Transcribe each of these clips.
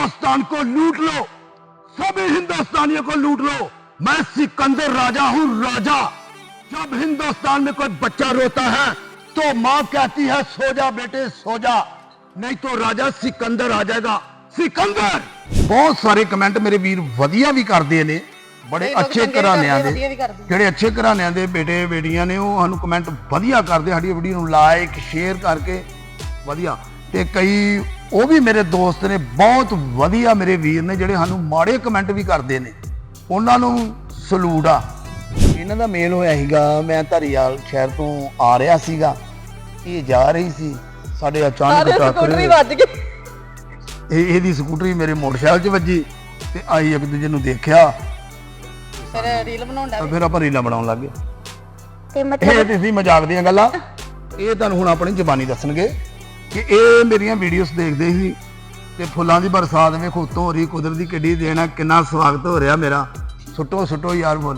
हिंदुस्तान को लूट लो सभी हिंदुस्तानियों को लूट लो मैं सिकंदर राजा हूँ राजा जब हिंदुस्तान में कोई बच्चा रोता है तो माँ कहती है सो जा बेटे सो जा नहीं तो राजा सिकंदर आ जाएगा सिकंदर ਬਹੁਤ ਸਾਰੇ ਕਮੈਂਟ ਮੇਰੇ ਵੀਰ ਵਧੀਆ ਵੀ ਕਰਦੇ ਨੇ ਬੜੇ ਕਈ ਲੋਕ ਅੱਛੇ ਚੰਗੇ ਵੀ ਘਰਾਣਿਆਂ ਕਰਦੇ, ਦੇ ਵਧੀਆ ਵੀ ਕਰਦੇ। ਜਿਹੜੇ ਅੱਛੇ ਘਰਾਣਿਆਂ ਦੇ ਬੇਟੇ ਬੇਟੀਆਂ ਨੇ ਉਹ ਸਾਨੂੰ ਕਮੈਂਟ ਵਧੀਆ ਕਰਦੇ ਸਾਡੀ ਵੀਡੀਓ ਨੂੰ ਲਾਈਕ ਸ਼ੇਅਰ ਕਰਕੇ ਵਧੀਆ ਤੇ ਕਈ ਉਹ ਵੀ ਮੇਰੇ ਦੋਸਤ ਨੇ ਬਹੁਤ ਵਧੀਆ ਮੇਰੇ ਵੀਰ ਨੇ ਜਿਹੜੇ ਸਾਨੂੰ ਮਾੜੇ ਕਮੈਂਟ ਵੀ ਕਰਦੇ ਨੇ। ਉਹਨਾਂ ਨੂੰ ਸਲੂਟ ਆ। ਇਹਨਾਂ ਦਾ ਮੇਲ ਹੋਇਆ ਸੀਗਾ ਮੈਂ ਧਰੀਵਾਲ ਸ਼ਹਿਰ ਤੋਂ ਆ ਰਿਹਾ ਸੀਗਾ। ਇਹ ਜਾ ਰਹੀ ਸੀ ਸਾਡੇ ਅਚਾਨਕ ਟੱਕਰ ਸਕੂਟਰੀ ਵੱਜ ਗਈ ਇਹ ਇਹਦੀ ਸਕੂਟਰੀ ਮੇਰੇ ਮੋਟਰਸਾਈਕਲ 'ਚ ਵੱਜੀ ਤੇ ਆਈ ਇੱਕ ਦੂਜੇ ਨੂੰ ਦੇਖਿਆ। ਫਿਰ ਰੀਲ ਬਣਾਉਣ ਦਾ ਫਿਰ ਆਪਾਂ ਰੀਲਾਂ ਬਣਾਉਣ ਲੱਗ ਗਏ। ਤੇ ਇਹ ਮਤਲਬ ਤੇ ਸੀ ਮਜ਼ਾਕ ਦੀਆਂ ਗੱਲਾਂ। ਇਹ ਤੁਹਾਨੂੰ ਹੁਣ ਆਪਣੀ ਜ਼ਬਾਨੀ ਦੱਸਣਗੇ। ਕਿ ਇਹ ਮੇਰੀਆਂ ਵੀਡੀਓਜ਼ ਦੇਖਦੇ ਸੀ ਤੇ ਫੁੱਲਾਂ ਦੀ ਬਰਸਾਤ ਵੇਖੋ ਹੋ ਰਹੀ ਕੁਦਰਤ ਦੀ ਕਿੱਡੀ ਦੇਣਾ ਕਿੰਨਾ ਸਵਾਗਤ ਹੋ ਰਿਹਾ ਮੇਰਾ। ਸੁੱਟੋ ਸੁੱਟੋ ਯਾਰ ਫੁੱਲ।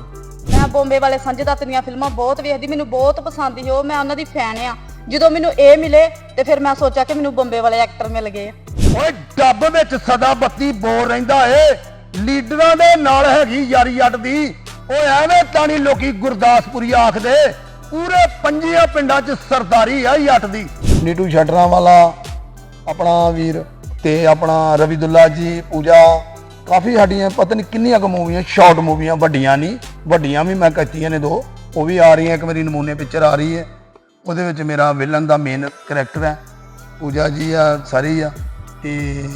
ਮੈਂ ਬੰਬੇ ਵਾਲੇ ਸੰਜੇ ਦੱਤ ਦੀਆਂ ਫਿਲਮਾਂ ਬਹੁਤ ਵੇਖਦੀ ਮੈਨੂੰ ਬਹੁਤ ਪਸੰਦ ਸੀ ਉਹ ਮੈਂ ਉਹਨਾਂ ਦੀ ਫੈਨ ਆ। ਜਦੋਂ ਮੈਨੂੰ ਇਹ ਮਿਲੇ ਤੇ ਫਿਰ ਮੈਂ ਸੋਚਿਆ ਕਿ ਮੈਨੂੰ ਬੰਬੇ ਵਾਲੇ ਐਕਟਰ ਮਿਲ ਗਏ ਓਏ ਡੱਬ ਵਿੱਚ ਸਦਾ ਬੱਤੀ ਬੋਲ ਰਹਿੰਦਾ ਏ। ਲੀਡਰਾਂ ਦੇ ਨਾਲ ਹੈਗੀ ਯਾਰੀ ਅੱਟ ਦੀ। ਓਏ ਐਵੇਂ ਤਾਣੀ ਲੋਕੀ ਗੁਰਦਾਸਪੁਰੀ ਆਖਦੇ। ਪੂਰੇ ਪੰਜੀਆਂ ਪਿੰਡਾਂ 'ਚ ਸਰਦਾਰੀ ਆ ਜੱਟ ਦੀ। ਨੀਟੂ ਛਟਰਾਂ ਵਾਲਾ ਆਪਣਾ ਵੀਰ ਤੇ ਆਪਣਾ ਰਵੀਦੁੱਲਾ ਜੀ, ਪੂਜਾ, ਕਾਫੀ ਸਾਡੀਆਂ ਪਤਾ ਨਹੀਂ ਕਿੰਨੀਆਂ ਕੁ ਮੂਵੀਆਂ ਸ਼ਾਰਟ ਮੂਵੀਆਂ ਵੱਡੀਆਂ ਨਹੀਂ ਵੱਡੀਆਂ ਵੀ ਮੈਂ ਕੱਟੀਆਂ ਨੇ ਦੋ, ਉਹ ਵੀ ਆ ਰਹੀਆਂ, ਇੱਕ ਮੇਰੀ ਨਮੂਨੇ ਪਿਕਚਰ ਆ ਰਹੀ ਹੈ। ਉਹਦੇ ਵਿੱਚ ਮੇਰਾ ਵਿਲਨ ਦਾ ਮੇਨ ਕਰੈਕਟਰ ਹੈ, ਪੂਜਾ ਜੀ ਆ, ਸਾਰੀ ਆ। ਤੇ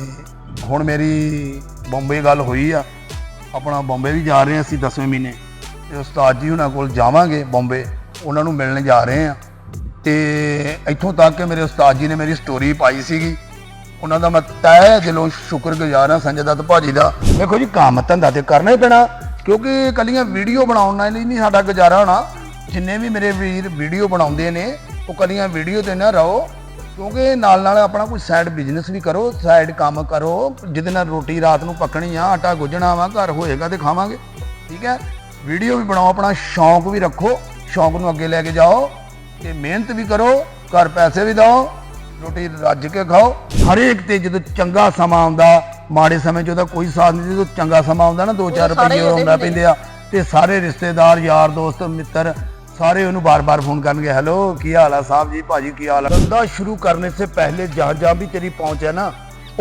ਹੁਣ ਮੇਰੀ ਬੰਬੇ ਗੱਲ ਹੋਈ ਆ, ਆਪਣਾ ਬੰਬੇ ਵੀ ਜਾ ਰਹੇ ਹਾਂ ਅਸੀਂ 10ਵੇਂ ਮਹੀਨੇ, ਤੇ ਉਸਤਾਦ ਜੀ ਉਹਨਾਂ ਕੋਲ ਜਾਵਾਂਗੇ ਬੰਬੇ। ਉਹਨਾਂ ਨੂੰ ਮਿਲਣ ਜਾ ਰਹੇ ਆ ਤੇ ਇੱਥੋਂ ਤੱਕ ਕਿ ਮੇਰੇ ਉਸਤਾਦ ਜੀ ਨੇ ਮੇਰੀ ਸਟੋਰੀ ਪਾਈ ਸੀਗੀ। ਉਹਨਾਂ ਦਾ ਮੈਂ ਤਹਿ ਦਿਲੋਂ ਸ਼ੁਕਰਗੁਜ਼ਾਰ ਹਾਂ ਸੰਜੇ ਦੱਤ ਭਾਜੀ ਦਾ। ਦੇਖੋ ਜੀ, ਕੰਮ ਧੰਦਾ ਤੇ ਕਰਨਾ ਹੀ ਪੈਣਾ, ਕਿਉਂਕਿ ਕੱਲੀਆਂ ਵੀਡੀਓ ਬਣਾਉਣ ਨਾਲ ਹੀ ਨਹੀਂ ਸਾਡਾ ਗੁਜ਼ਾਰਾ ਹੋਣਾ। ਜਿੰਨੇ ਵੀ ਮੇਰੇ ਵੀਰ ਵੀਡੀਓ ਬਣਾਉਂਦੇ ਨੇ, ਉਹ ਕੱਲੀਆਂ ਵੀਡੀਓ ਤੇ ਨਾ ਰਹੋ, ਕਿਉਂਕਿ ਨਾਲ ਨਾਲ ਆਪਣਾ ਕੋਈ ਸਾਈਡ ਬਿਜ਼ਨਸ ਵੀ ਕਰੋ ਸਾਈਡ ਕੰਮ ਕਰੋ, ਜਿਹਦੇ ਨਾਲ ਰੋਟੀ ਰਾਤ ਨੂੰ ਪੱਕਣੀ ਆ, ਆਟਾ ਗੁੱਜਣਾ ਵਾ, ਘਰ ਹੋਏਗਾ ਤੇ ਖਾਵਾਂਗੇ। ਠੀਕ ਹੈ? ਵੀਡੀਓ ਵੀ ਬਣਾਓ, ਆਪਣਾ ਸ਼ੌਂਕ ਵੀ ਰੱਖੋ। ਸ਼ੌਂਕ ਨੂੰ ਅੱਗੇ ਲੈ ਕੇ ਜਾਓ ਤੇ ਮਿਹਨਤ ਵੀ ਕਰੋ ਘਰ ਪੈਸੇ ਵੀ ਦਿਓ ਰੋਟੀ ਰੱਜ ਕੇ ਖਾਓ ਹਰੇਕ ਤੇ ਜਦੋਂ ਚੰਗਾ ਸਮਾਂ ਆਉਂਦਾ ਮਾੜੇ ਸਮੇਂ 'ਚ ਉਹਦਾ ਕੋਈ ਸਾਥ ਨਹੀਂ ਜਦੋਂ ਚੰਗਾ ਸਮਾਂ ਆਉਂਦਾ ਨਾ 2-4 ਸਾਰੇ ਰੁਪਏ ਉਹਦੇ ਆਉਂਦਾ ਹੁੰਦੇ ਪੈਂਦੇ ਆ ਤੇ ਸਾਰੇ ਰਿਸ਼ਤੇਦਾਰ ਯਾਰ ਦੋਸਤ ਮਿੱਤਰ ਸਾਰੇ ਉਹਨੂੰ ਬਾਰ-ਬਾਰ ਫੋਨ ਕਰਨਗੇ ਹੈਲੋ ਕੀ ਹਾਲ ਆ ਸਾਹਿਬ ਜੀ ਭਾਜੀ ਕੀ ਹਾਲ है धंधा शुरू करने से पहले जहां जहां भी तेरी पहुंच है ना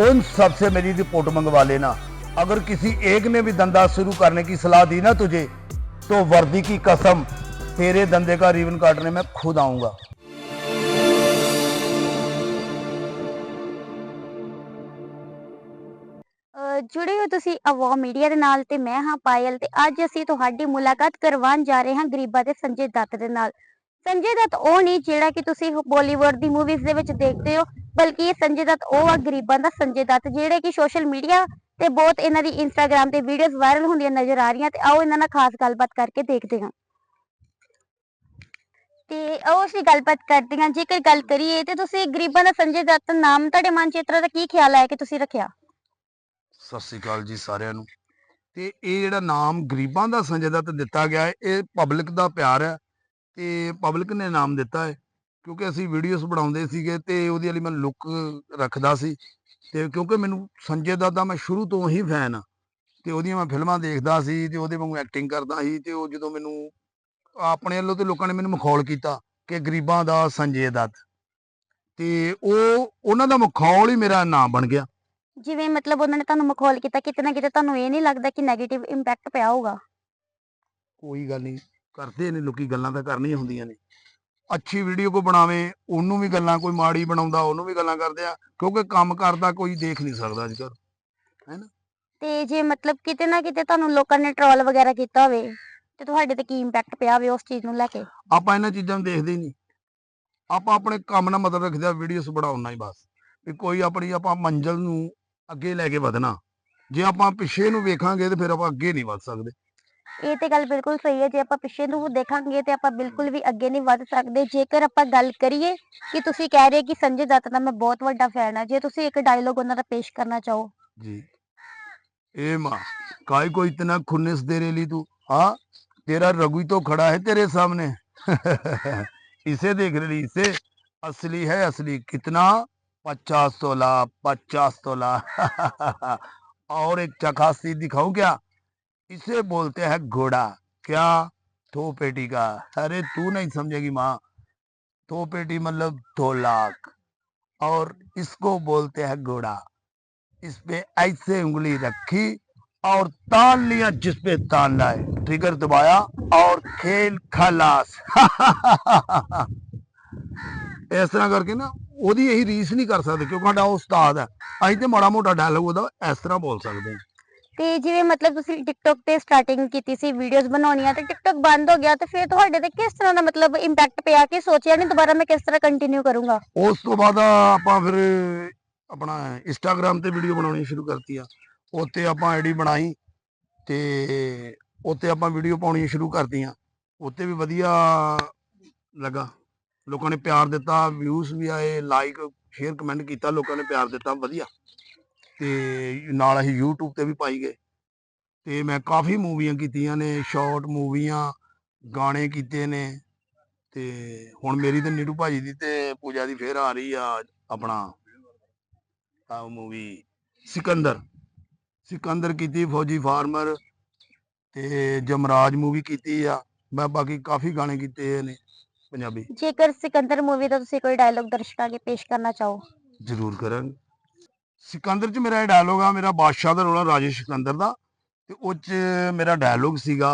उन सब से मेरी रिपोर्ट मंगवा लेना अगर किसी एक ने भी धंधा शुरू करने की सलाह दी ना तुझे तो वर्दी की कसम तेरे धंधे का रिबन काटने में खुद आऊंगा ਅਹ ਜੁੜੇ ਹੋ ਤੁਸੀਂ ਅਵਾ ਮੀਡੀਆ ਦੇ ਨਾਲ ਤੇ ਮੈਂ ਹਾਂ ਪਾਇਲ ਤੇ ਅੱਜ ਅਸੀਂ ਤੁਹਾਡੀ ਮੁਲਾਕਾਤ ਕਰਵਾਉਣ ਜਾ ਰਹੇ ਹਾਂ ਗਰੀਬਾਂ ਦੇ ਸੰਜੇ ਦੱਤ ਦੇ ਨਾਲ ਸੰਜੇ ਦੱਤ ਉਹ ਨਹੀਂ ਜਿਹੜਾ ਕਿ ਤੁਸੀਂ ਬਾਲੀਵੁੱਡ ਦੀ ਮੂਵੀਜ਼ ਦੇ ਵਿੱਚ ਦੇਖਦੇ ਹੋ ਬਲਕਿ ਇਹ ਸੰਜੇ ਦੱਤ ਉਹ ਆ ਗਰੀਬਾਂ ਦਾ ਸੰਜੇ ਦੱਤ ਜਿਹੜੇ ਕਿ ਸੋਸ਼ਲ ਮੀਡੀਆ ਤੇ ਬਹੁਤ ਇਹਨਾਂ ਦੀ ਇੰਸਟਾਗ੍ਰam ਤੇ ਵੀਡੀਓਜ਼ ਵਾਇਰਲ ਹੁੰਦੀਆਂ ਨਜ਼ਰ ਆ ਰਹੀਆਂ ਤੇ ਆਓ ਇਹਨਾਂ ਨਾਲ ਖਾਸ ਗੱਲਬਾਤ ਕਰਕੇ ਦੇਖਦੇ ਹਾਂ ਤੇ ਆਓ ਅਸੀਂ ਗੱਲਬਾਤ ਕਰਦੇ ਹਾਂ, ਜੇਕਰ ਗੱਲ ਕਰੀਏ ਤੇ ਤੁਸੀਂ ਗਰੀਬਾਂ ਦਾ ਸੰਜੇ ਦੱਤ ਨਾਮ ਤੁਹਾਡੇ ਮਨ ਚ ਇਸ ਤਰ੍ਹਾਂ ਦਾ ਕੀ ਖਿਆਲ ਆਇਆ ਕਿ ਤੁਸੀਂ ਰੱਖਿਆ? ਸਤਿ ਸ੍ਰੀ ਅਕਾਲ ਜੀ ਸਾਰਿਆਂ ਨੂੰ। ਤੇ ਇਹ ਜਿਹੜਾ ਨਾਮ ਗਰੀਬਾਂ ਦਾ ਸੰਜੇ ਦੱਤ ਦਿੱਤਾ ਗਿਆ ਹੈ, ਇਹ ਪਬਲਿਕ ਦਾ ਪਿਆਰ ਹੈ ਤੇ ਪਬਲਿਕ ਨੇ ਨਾਮ ਦਿੱਤਾ ਹੈ, ਕਿਉਂਕਿ ਅਸੀਂ ਵੀਡੀਓਜ਼ ਬਣਾਉਂਦੇ ਸੀਗੇ ਤੇ ਉਹਦੇ ਲਈ ਮੈਂ ਲੁੱਕ ਰੱਖਦਾ ਸੀ ਤੇ ਕਿਉਂਕਿ ਮੈਨੂੰ ਸੰਜੇ ਦੱਤ ਦਾ ਮੈਂ ਸ਼ੁਰੂ ਤੋਂ ਹੀ ਫੈਨ ਆ ਤੇ ਉਹਦੀਆਂ ਮੈਂ ਫਿਲਮਾਂ ਦੇਖਦਾ ਸੀ ਤੇ ਉਹਦੇ ਵਾਂਗੂ ਐਕਟਿੰਗ ਕਰਦਾ ਸੀ ਤੇ ਉਹ ਜਦੋਂ ਮੈਨੂੰ ਆਪਣੇ ਵੱਲੋਂ ਤੇ ਲੋਕਾਂ ਨੇ ਮੈਨੂੰ ਮਖੌਲ ਕੀਤਾ ਕਿ ਗਰੀਬਾਂ ਦਾ ਸੰਜੇ ਦੱਤ। ਤੇ ਉਹ ਉਹਨਾਂ ਦਾ ਮਖੌਲ ਹੀ ਮੇਰਾ ਨਾਮ ਬਣ ਗਿਆ। ਜਿਵੇਂ ਮਤਲਬ ਉਹਨਾਂ ਨੇ ਤੁਹਾਨੂੰ ਮਖੌਲ ਕੀਤਾ ਕਿਤੇ ਨਾ ਕਿਤੇ ਤੁਹਾਨੂੰ ਇਹ ਨਹੀਂ ਲੱਗਦਾ ਕਿ 네ਗੇਟਿਵ ਇੰਪੈਕਟ ਪਿਆ ਹੋਊਗਾ। ਕੋਈ ਗੱਲ ਨਹੀਂ ਕਰਦੇ ਨੇ ਲੋਕੀ ਗੱਲਾਂ ਤਾਂ ਕਰਨੀਆਂ ਹੁੰਦੀਆਂ ਨੇ। ਅੱਛੀ ਵੀਡੀਓ ਕੋ ਬਣਾਵੇ ਉਹਨੂੰ ਵੀ ਗੱਲਾਂ ਕੋਈ ਮਾੜੀ ਬਣਾਉਂਦਾ ਉਹਨੂੰ ਵੀ ਗੱਲਾਂ ਕਰਦੇ ਆ ਕਿਉਂਕਿ ਕੰਮ ਕਰਦਾ ਕੋਈ ਦੇਖ ਨਹੀਂ ਸਕਦਾ ਅੱਜ ਕੱਲ੍ਹ। ਤੇ ਜੇ ਮਤਲਬ ਕਿਤੇ ਨਾ ਕਿਤੇ ਤੁਹਾਨੂੰ ਲੋਕਾਂ ਨੇ ਟ੍ਰੋਲ ਵਗੈਰਾ ਕੀਤਾ ਹੋਵੇ ਤੇ ਤੁਹਾਡੇ ਤੇ ਕੀ ਇੰਪੈਕਟ ਪਿਆ ਹੋਵੇ ਉਸ ਚੀਜ਼ ਨੂੰ ਲੈ ਕੇ ਆਪਾਂ ਇਹਨਾਂ ਚੀਜ਼ਾਂ ਨੂੰ ਦੇਖਦੇ ਹੀ ਨਹੀਂ ਆਪਾਂ ਆਪਣੇ ਕੰਮ ਨਾਲ ਮਤਲਬ ਰੱਖਦੇ ਆ ਵੀਡੀਓਸ ਬਣਾਉਣਾ ਹੀ ਬਸ ਵੀ ਕੋਈ ਆਪਣੀ ਆਪਾਂ ਮੰਜ਼ਲ ਨੂੰ ਅੱਗੇ ਲੈ ਕੇ ਵਧਣਾ ਜੇ ਆਪਾਂ ਪਿੱਛੇ ਨੂੰ ਵੇਖਾਂਗੇ ਤੇ ਫਿਰ ਆਪਾਂ ਅੱਗੇ ਨਹੀਂ ਵਧ ਸਕਦੇ ਇਹ ਤੇ ਗੱਲ ਬਿਲਕੁਲ ਸਹੀ ਹੈ ਜੇ ਆਪਾਂ ਪਿੱਛੇ ਨੂੰ ਦੇਖਾਂਗੇ ਤੇ ਆਪਾਂ ਬਿਲਕੁਲ ਵੀ ਅੱਗੇ ਨਹੀਂ ਵੱਧ ਸਕਦੇ ਜੇਕਰ ਆਪਾਂ ਗੱਲ ਕਰੀਏ ਕਿ ਤੁਸੀਂ ਕਹਿ ਰਹੇ ਕਿ ਸੰਜੇ ਦੱਤ ਦਾ ਮੈਂ ਬਹੁਤ ਵੱਡਾ ਫੈਨ ਹਾਂ ਜੇ ਤੁਸੀਂ ਇੱਕ ਡਾਇਲੋਗ ਉਹਨਾਂ ਦਾ ਪੇਸ਼ ਕਰਨਾ ਚਾਹੋ जी ए माँ काय को इतना खुन्नस दे रही तू हाँ तेरा रघु तो खड़ा है तेरे सामने। इसे देख रही इसे असली है असली। कितना? पचास तोला पचास तोला। और एक चखासी दिखाऊँ क्या? इसे बोलते हैं घोड़ा। क्या? थो पेटी का। अरे तू नहीं समझेगी माँ। थो पेटी मतलब दो लाख। और इसको बोलते हैं घोड़ा। इस पे ऐसे उंगली रखी और तान लिया जिस पे तानना है ट्रिगर दबाया और खेल खलास ਇਸ ਤਰ੍ਹਾਂ ਕਰਕੇ ਨਾ ਉਹਦੀ ਇਹੀ ਰੀਸ ਨਹੀਂ ਕਰ ਸਕਦੇ ਕਿਉਂਕਿ ਸਾਡਾ ਉਹ ਉਸਤਾਦ ਹੈ ਅਸੀਂ ਤੇ ਮਾੜਾ ਮੋਟਾ ਡਾਇਲੌਗ ਉਹਦਾ ਇਸ ਤਰ੍ਹਾਂ ਬੋਲ ਸਕਦੇ ਹਾਂ ਤੇ ਜਿਵੇਂ ਮਤਲਬ ਤੁਸੀਂ ਟਿਕਟੌਕ ਤੇ ਸਟਾਰਟਿੰਗ ਕੀਤੀ ਸੀ ਵੀਡੀਓਜ਼ ਬਣਾਉਣੀਆਂ ਤੇ ਟਿਕਟੌਕ ਬੰਦ ਹੋ ਗਿਆ ਤੇ ਫਿਰ ਤੁਹਾਡੇ ਤੇ ਕਿਸ ਤਰ੍ਹਾਂ ਦਾ ਮਤਲਬ ਇੰਪੈਕਟ ਪਿਆ ਕਿ ਸੋਚਿਆ ਨਹੀਂ ਦੁਬਾਰਾ ਮੈਂ ਕਿਸ ਤਰ੍ਹਾਂ ਕੰਟੀਨਿਊ ਕਰੂੰਗਾ ਉਸ ਤੋਂ ਬਾਅਦ ਆਪਾਂ ਫਿਰ ਆਪਣਾ ਇੰਸਟਾਗ੍ਰam ਤੇ ਵੀਡੀਓ ਬਣਾਉਣੀ ਸ਼ੁਰੂ ਕਰਤੀ ਆ ਉੱਤੇ ਆਪਾਂ ਆਈਡੀ ਬਣਾਈ ਤੇ ਉੱਤੇ ਆਪਾਂ ਵੀਡੀਓ ਪਾਉਣੀ ਸ਼ੁਰੂ ਕਰਤੀਆਂ। ਉੱਤੇ ਵੀ ਵਧੀਆ ਲੱਗਾ। ਲੋਕਾਂ ਨੇ ਪਿਆਰ ਦਿੱਤਾ ਵਿਊਜ਼ ਵੀ ਆਏ ਲਾਈਕ ਸ਼ੇਅਰ ਕਮੈਂਟ ਕੀਤਾ, ਲੋਕਾਂ ਨੇ ਪਿਆਰ ਦਿੱਤਾ, ਵਧੀਆ। ਤੇ ਨਾਲ ਅਸੀਂ YouTube ਤੇ ਵੀ ਪਾਈ ਗਏ। ਤੇ ਮੈਂ ਕਾਫੀ ਮੂਵੀਆਂ ਕੀਤੀਆਂ ਨੇ ਸ਼ਾਰਟ ਮੂਵੀਆਂ, ਗਾਣੇ ਕੀਤੇ ਨੇ। ਤੇ ਹੁਣ ਮੇਰੀ ਤੇ ਨੀਟੂ ਭਾਜੀ ਦੀ ਤੇ ਪੂਜਾ ਦੀ ਫੇਰ ਆ ਰਹੀ ਆ ਆਪਣਾ ਆ ਮੂਵੀ ਸਿਕੰਦਰ। ਸਿਕੰਦਰ ਕੀਤੀ ਫੌਜੀ ਫਾਰਮਰ ਤੇ ਜਮਰਾਜ ਮੂਵੀ ਕੀਤੀ ਆ ਮੈਂ ਬਾਕੀ ਕਾਫੀ ਗਾਣੇ ਕੀਤੇ ਨੇ ਪੰਜਾਬੀ ਜੇਕਰ ਸਿਕੰਦਰ ਮੂਵੀ ਦਾ ਤੁਸੀਂ ਕੋਈ ਡਾਇਲੌਗ ਦਰਸ਼ਕਾਂ ਅੱਗੇ ਪੇਸ਼ ਕਰਨਾ ਚਾਹੋ ਜ਼ਰੂਰ ਕਰਾਂਗੇ ਸਿਕੰਦਰ ਚ ਮੇਰਾ ਇਹ ਡਾਇਲੋਗ ਆ ਮੇਰਾ ਬਾਦਸ਼ਾਹ ਦਾ ਰੋਲਾ ਰਾਜੇ ਸਿਕੰਦਰ ਦਾ ਤੇ ਉਹ ਚ ਮੇਰਾ ਡਾਇਲੋਗ ਸੀਗਾ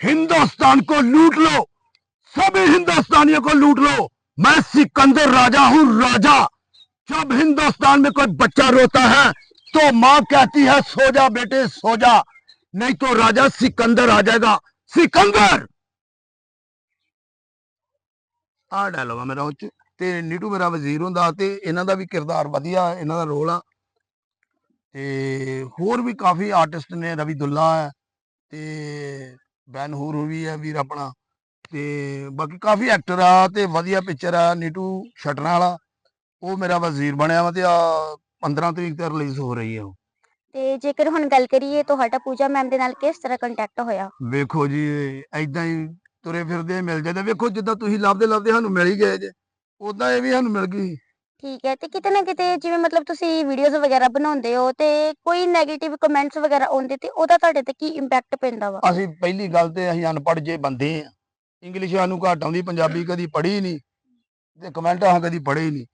हिंदुस्तान को लूट लो सभी हिंदुस्तानियों को लूट लो मैं सिकंदर राजा हूं राजा जब हिंदुस्तान में कोई बच्चा रोता है तो माँ कहती है सो जा बेटे सो जा नहीं तो राजा सिकंदर आ जाएगा सिकंदर ਆ ਡਾਇਲੋਗ ਆ ਮੇਰਾ ਉਹ ਚ ਤੇ ਨੀਟੂ ਮੇਰਾ ਵਜ਼ੀਰ ਹੁੰਦਾ ਤੇ ਇਹਨਾਂ ਦਾ ਵੀ ਕਿਰਦਾਰ ਵਧੀਆ ਇਹਨਾਂ ਦਾ ਰੋਲ ਆ ਤੇ ਹੋਰ ਵੀ ਕਾਫੀ ਆਰਟਿਸਟ ਨੇ ਰਵੀ ਦੁੱਲਾ ਹੈ ਤੇ ਬੈਨ ਹੂਰ ਵੀ ਹੈ ਵੀਰ ਆਪਣਾ ਤੇ ਬਾਕੀ ਕਾਫੀ ਐਕਟਰ ਆ ਤੇ ਵਧੀਆ ਪਿਕਚਰ ਆ ਨੀਟੂ ਛਟਣਾ ਵਾਲਾ ਉਹ ਮੇਰਾ ਵਜ਼ੀਰ ਬਣਿਆ ਵਾ ਤੇ ਆ 15 ਤਰੀਕ ਤੇ ਰਿਲੀਜ਼ ਹੋ ਰਹੀ ਹੈ ਉਹ। ਤੇ ਜੇਕਰ ਹੁਣ ਗੱਲ ਕਰੀਏ ਤੁਹਾਡਾ ਪੂਜਾ ਮੈਮ ਦੇ ਨਾਲ ਕਿਸ ਤਰ੍ਹਾਂ ਕੰਟੈਕਟ ਹੋਇਆ? ਵੇਖੋ ਜੀ ਐਦਾਂ ਹੀ ਤੁਰੇ ਫਿਰਦੇ ਮਿਲ ਜਾਂਦੇ ਵੇਖੋ ਜਿੱਦਾਂ ਤੁਸੀਂ ਲੱਭਦੇ ਲੱਭਦੇ ਸਾਨੂੰ ਮਿਲ ਹੀ ਗਏ ਜੇ ਉਦਾਂ ਇਹ ਵੀ ਸਾਨੂੰ ਮਿਲ ਗਈ। ਠੀਕ ਹੈ ਤੇ ਕਿਤੇ ਨਾ ਕਿਤੇ ਜਿਵੇਂ ਮਤਲਬ ਤੁਸੀਂ ਵੀਡੀਓਜ਼ ਵਗੈਰਾ ਬਣਾਉਂਦੇ ਹੋ ਤੇ ਕੋਈ 네ਗੇਟਿਵ ਕਮੈਂਟਸ ਵਗੈਰਾ ਆਉਂਦੇ ਤੇ ਉਹਦਾ ਤੁਹਾਡੇ ਤੇ ਕੀ ਇੰਪੈਕਟ ਪੈਂਦਾ ਵਾ? ਅਸੀਂ ਪਹਿਲੀ ਗੱਲ ਤੇ ਅਸੀਂ ਅਨਪੜ੍ਹ ਜੇ ਬੰਦੇ ਆ। ਇੰਗਲਿਸ਼ ਸਾਨੂੰ ਘੱਟ ਆਉਂਦੀ ਪੰਜਾਬੀ ਕਦੀ ਪੜ੍ਹੀ ਨਹੀਂ ਤੇ ਕਮੈਂਟ ਕਦੀ ਪੜ੍ਹੇ ਹੀ ਨਹੀਂ।